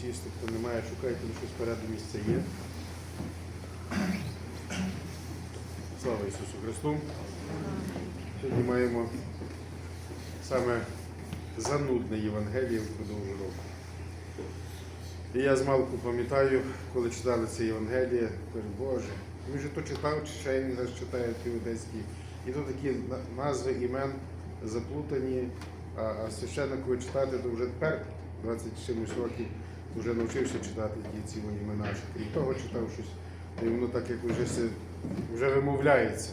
сісти, хто не має, шукайте, ну, щось спереду місце є. Слава Ісусу Христу! Сьогодні маємо саме занудне Євангеліє впродовж року. І я змалку пам'ятаю, коли читали це Євангеліє, кажу, Боже, він же то читав, чи ще він читає ті одеські. І то такі назви імен заплутані, а, священникові читати, то вже тепер, 20 чимось років, вже навчився читати ті ці імена. Крім того, читав щось, і воно так як вже, се- вже вимовляється.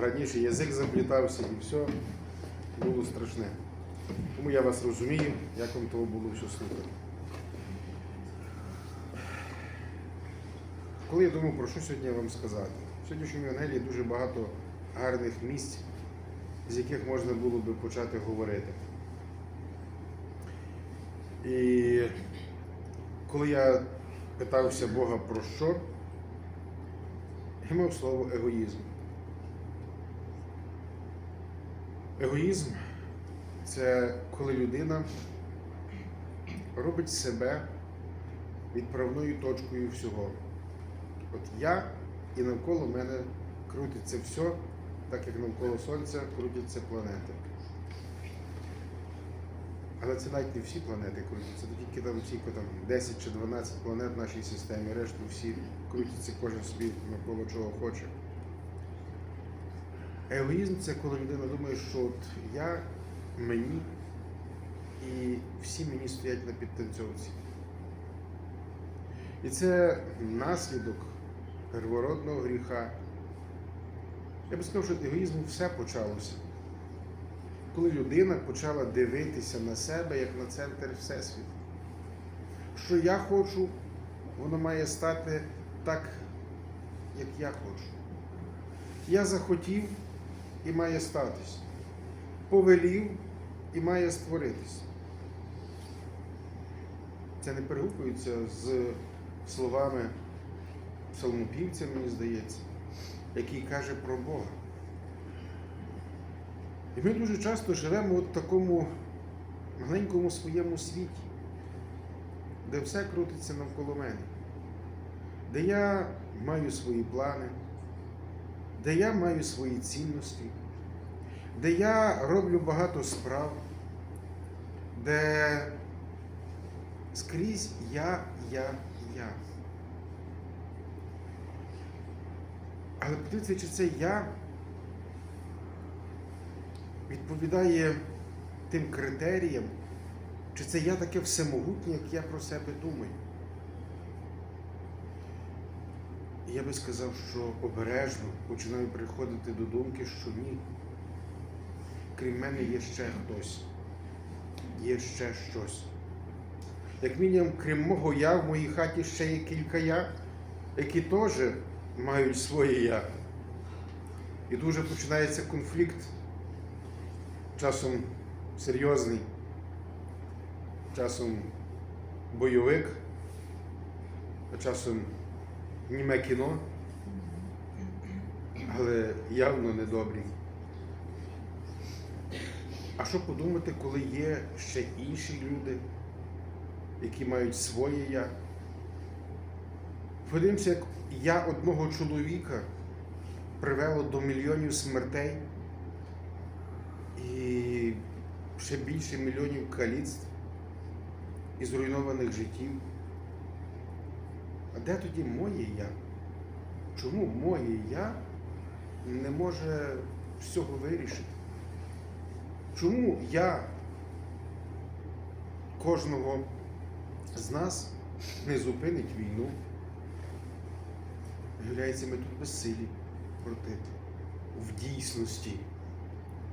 Раніше язик заплітався і все було страшне. Тому я вас розумію, як вам того було все слухати. Коли я думав, про що сьогодні вам сказати? В сьогоднішньому Євангелії дуже багато гарних місць, з яких можна було би почати говорити. І коли я питався Бога про що, я мав слово егоїзм. Егоїзм це коли людина робить себе відправною точкою всього. От я і навколо мене крутиться все, так як навколо Сонця крутяться планети. Але це навіть не всі планети крутяться, це тільки там тільки там 10 чи 12 планет в нашій системі, решту всі крутяться кожен собі навколо чого хоче. Егоїзм це коли людина думає, що от я мені і всі мені стоять на підтанцьовці. І це наслідок первородного гріха. Я би сказав, що від егоїзму все почалося. Коли людина почала дивитися на себе як на центр Всесвіту. Що я хочу, воно має стати так, як я хочу. Я захотів і має статись. Повелів і має створитись. Це не перегукується з словами псалмопівця, мені здається, який каже про Бога. І ми дуже часто живемо в такому маленькому своєму світі, де все крутиться навколо мене, де я маю свої плани, де я маю свої цінності, де я роблю багато справ, де скрізь я, я, я. Але подивіться, чи це я відповідає тим критеріям, чи це я таке всемогутнє, як я про себе думаю. Я би сказав, що обережно починаю приходити до думки, що ні. Крім мене є ще хтось, є ще щось. Як мінімум, крім мого я, в моїй хаті ще є кілька я, які теж мають своє я. І дуже починається конфлікт, часом серйозний, часом бойовик, а часом німе кіно, але явно недобрий. А що подумати, коли є ще інші люди, які мають своє я? Подивимося, як я одного чоловіка привело до мільйонів смертей і ще більше мільйонів каліцтв і зруйнованих життів. А де тоді моє я? Чому моє я не може всього вирішити? Чому я кожного з нас не зупинить війну? Виявляється, ми тут безсилі проти в дійсності,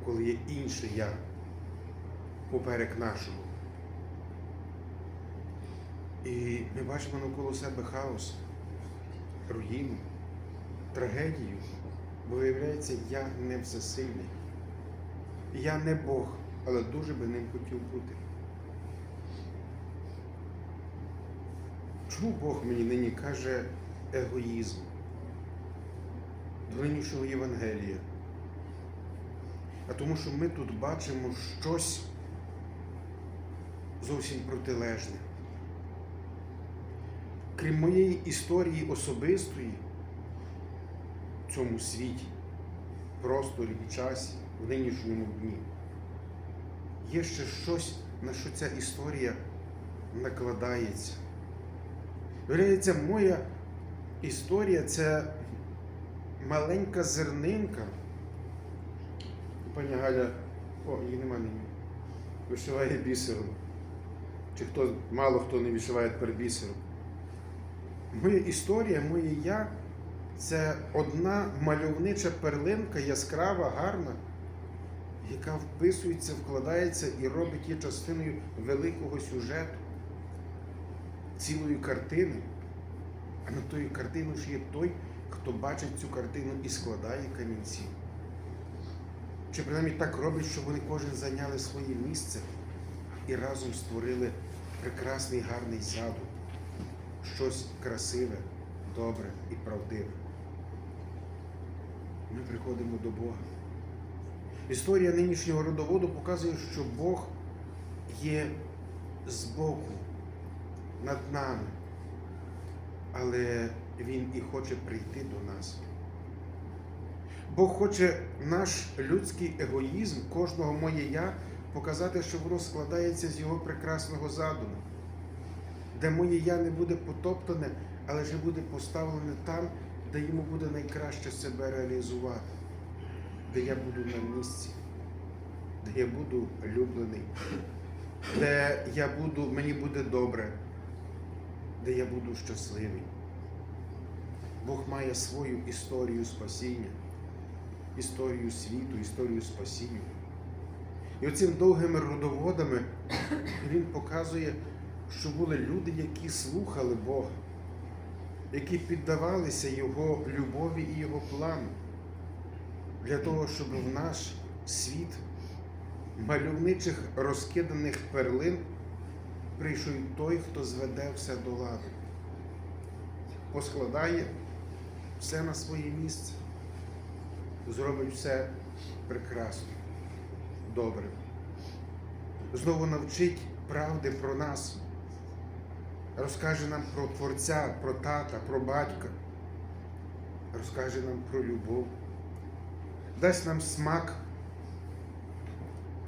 коли є інше я поперек нашого. І ми бачимо навколо себе хаос, руїну, трагедію, бо виявляється, я не всесильний. Я не Бог, але дуже би ним хотів бути. Чому Бог мені нині каже егоїзм? До нинішнього Євангелія. А тому, що ми тут бачимо щось зовсім протилежне. крім моєї історії особистої в цьому світі, просторі і часі, в нинішньому дні, є ще щось, на що ця історія накладається. Виявляється, моя історія це маленька зернинка. Пані Галя, о, її нема нині. Вишиває бісером. Чи хто мало хто не вишиває тепер бісером. Моя історія, моє я це одна мальовнича перлинка, яскрава, гарна, яка вписується, вкладається і робить її частиною великого сюжету, цілої картини. А на тою картину ж є той, хто бачить цю картину і складає камінці. Чи принаймні так робить, щоб вони кожен зайняли своє місце і разом створили прекрасний гарний задум, щось красиве, добре і правдиве. Ми приходимо до Бога. Історія нинішнього родоводу показує, що Бог є збоку, над нами, але Він і хоче прийти до нас. Бог хоче наш людський егоїзм, кожного моє я, показати, що воно складається з його прекрасного задуму, де моє я не буде потоптане, але ж буде поставлене там, де йому буде найкраще себе реалізувати, де я буду на місці, де я буду люблений, де я буду, мені буде добре, де я буду щасливий. Бог має свою історію спасіння історію світу, історію спасіння. І оцим довгими родоводами він показує, що були люди, які слухали Бога, які піддавалися Його любові і Його плану, для того, щоб в наш світ мальовничих розкиданих перлин прийшов той, хто зведе все до ладу, поскладає все на своє місце зробить все прекрасно, добре. Знову навчить правди про нас, розкаже нам про Творця, про тата, про батька, розкаже нам про любов, дасть нам смак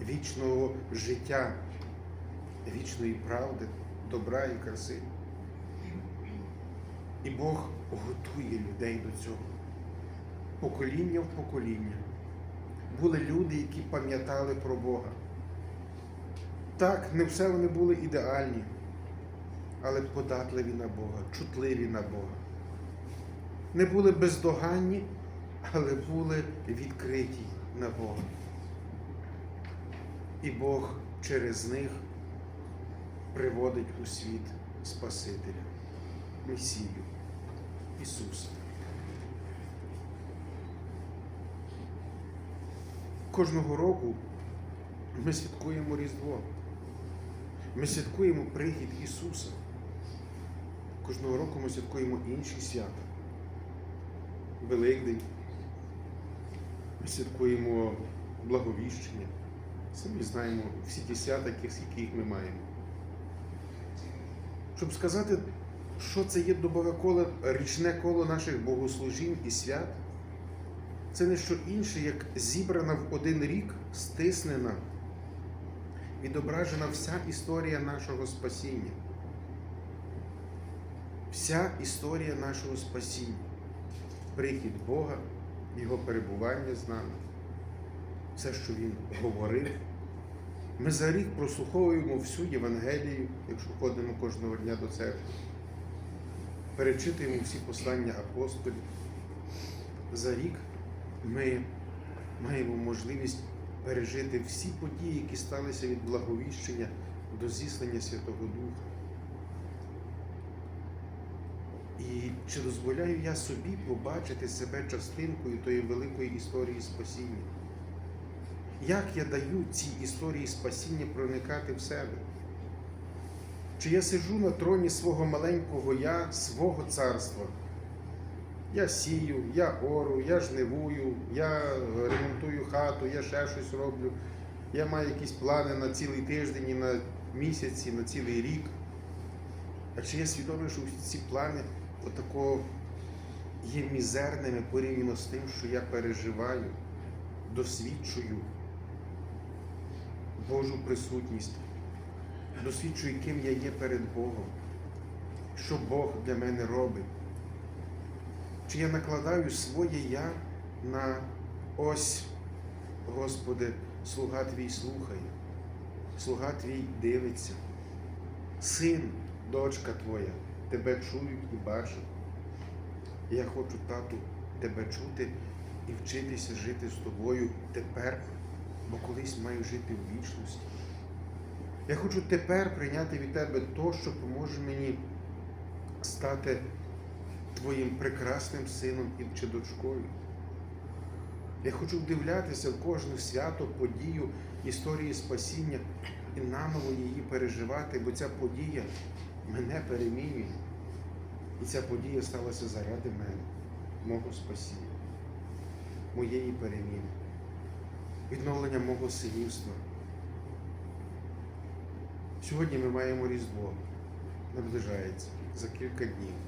вічного життя, вічної правди, добра і краси. І Бог готує людей до цього покоління в покоління. Були люди, які пам'ятали про Бога. Так, не все вони були ідеальні, але податливі на Бога, чутливі на Бога. Не були бездоганні, але були відкриті на Бога. І Бог через них приводить у світ Спасителя, Месію, Ісуса. Кожного року ми святкуємо Різдво. Ми святкуємо прихід Ісуса. Кожного року ми святкуємо інші свята. Великдень. Ми святкуємо благовіщення. Самі знаємо всі ті свята, скільки їх ми маємо. Щоб сказати, що це є добове коло, річне коло наших богослужінь і свят це не що інше, як зібрана в один рік, стиснена, відображена вся історія нашого спасіння. Вся історія нашого спасіння, прихід Бога, Його перебування з нами, все, що Він говорив. Ми за рік прослуховуємо всю Євангелію, якщо ходимо кожного дня до церкви, перечитуємо всі послання апостолів. За рік ми маємо можливість пережити всі події, які сталися від благовіщення до зіслання Святого Духа. І чи дозволяю я собі побачити себе частинкою тої великої історії спасіння? Як я даю цій історії спасіння проникати в себе? Чи я сижу на троні свого маленького я, свого царства? Я сію, я ору, я жнивую, я ремонтую хату, я ще щось роблю. Я маю якісь плани на цілий тиждень, і на місяці, на цілий рік. А чи я свідомий, що ці плани отакого є мізерними порівняно з тим, що я переживаю, досвідчую Божу присутність, досвідчую, ким я є перед Богом, що Бог для мене робить. Чи я накладаю своє я на ось, Господи, слуга Твій слухає, слуга Твій дивиться, син, дочка Твоя, тебе чують і бачать. Я хочу, тату, тебе чути і вчитися жити з тобою тепер, бо колись маю жити в вічності. Я хочу тепер прийняти від тебе то, що поможе мені стати твоїм прекрасним сином і чи дочкою. Я хочу вдивлятися в кожну свято, подію історії спасіння і наново її переживати, бо ця подія мене перемінює. І ця подія сталася заради мене, мого спасіння, моєї переміни, відновлення мого синівства. Сьогодні ми маємо Різдво, наближається за кілька днів.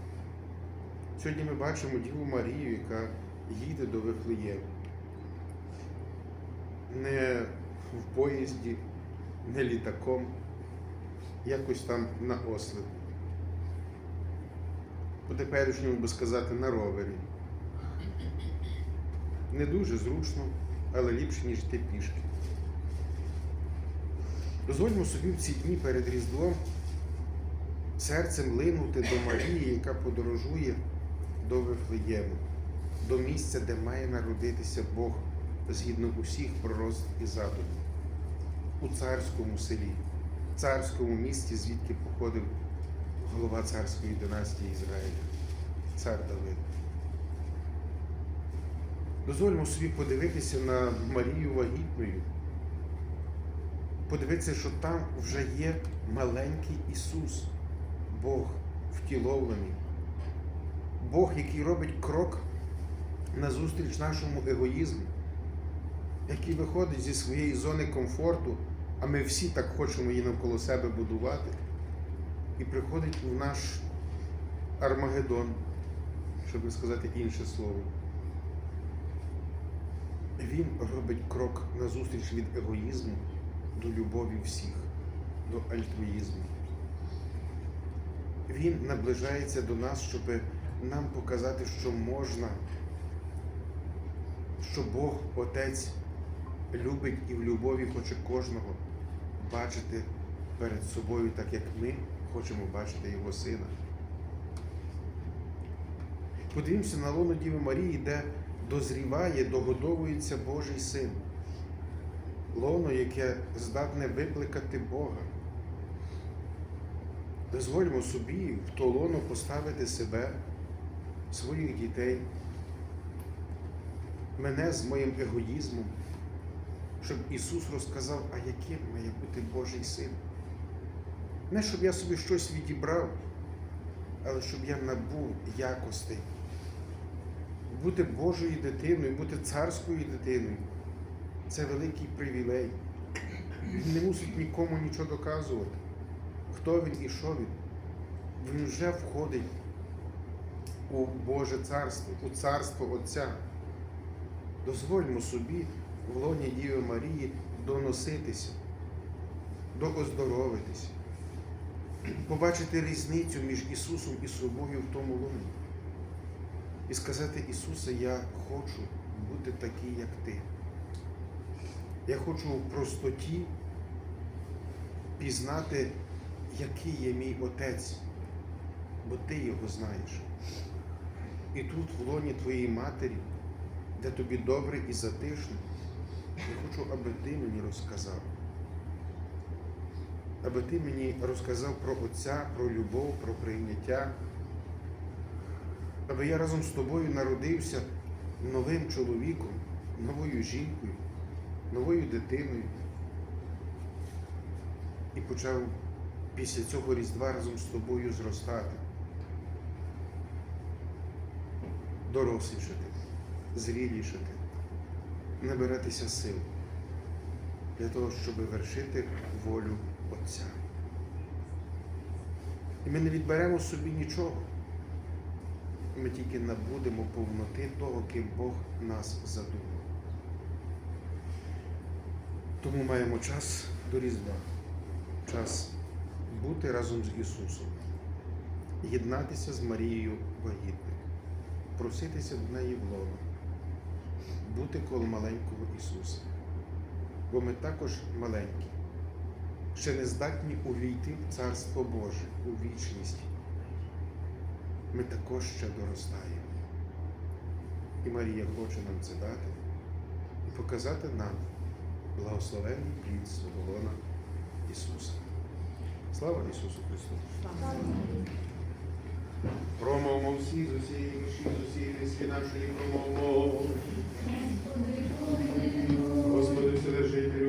Сьогодні ми бачимо Діву Марію, яка їде до Вифлеєму. Не в поїзді, не літаком, якось там на ослику. По теперішньому би сказати на ровері. Не дуже зручно, але ліпше, ніж йти пішки. Дозвольмо собі в ці дні перед Різдвом серцем линути до Марії, яка подорожує до Вифлеєму, до місця, де має народитися Бог згідно усіх пророцтв і задумів, у царському селі, царському місті, звідки походив голова царської династії Ізраїля, цар Давид. Дозвольмо собі подивитися на Марію вагітною, подивитися, що там вже є маленький Ісус, Бог втіловлений, Бог, який робить крок назустріч нашому егоїзму, який виходить зі своєї зони комфорту, а ми всі так хочемо її навколо себе будувати, і приходить в наш Армагеддон, щоб сказати інше слово. Він робить крок назустріч від егоїзму до любові всіх, до альтруїзму. Він наближається до нас, щоб нам показати, що можна, що Бог Отець любить і в любові хоче кожного бачити перед собою, так як ми хочемо бачити Його Сина. Подивімося на лоно Діви Марії, де дозріває, догодовується Божий син. Лоно, яке здатне викликати Бога. Дозвольмо собі в то лоно поставити себе, своїх дітей, мене з моїм егоїзмом, щоб Ісус розказав, а яким має бути Божий син. Не щоб я собі щось відібрав, але щоб я набув якостей бути Божою дитиною, бути царською дитиною це великий привілей. Він не мусить нікому нічого доказувати. Хто він і що він. Він вже входить у Боже царство, у царство Отця. Дозвольмо собі в лоні Діви Марії доноситися, дооздоровитися, побачити різницю між Ісусом і собою в тому лоні і сказати, Ісусе, я хочу бути такий, як Ти. Я хочу в простоті пізнати, який є мій Отець, бо Ти його знаєш. І тут, в лоні Твоєї Матері, де тобі добре і затишно, я хочу, аби Ти мені розказав. Аби ти мені розказав про Отця, про любов, про прийняття. Аби я разом з тобою народився новим чоловіком, новою жінкою, новою дитиною. І почав після цього Різдва разом з тобою зростати, дорослішати, зрілішати, набиратися сил для того, щоб вершити волю Отця. І ми не відберемо собі нічого. Ми тільки набудемо повноти того, ким Бог нас задумав. Тому маємо час до Різдва, час бути разом з Ісусом, єднатися з Марією вагітною, проситися до неї в лоно, бути коло маленького Ісуса. Бо ми також маленькі, ще не здатні увійти в Царство Боже у вічність. Ми також ще доростаємо. І Марія хоче нам це дати і показати нам благословенний плід свого Ісуса. Слава Ісусу Христу! Промовмо всі з усієї душі, з усієї мислі нашої промовмо. Господи, Вседержителю,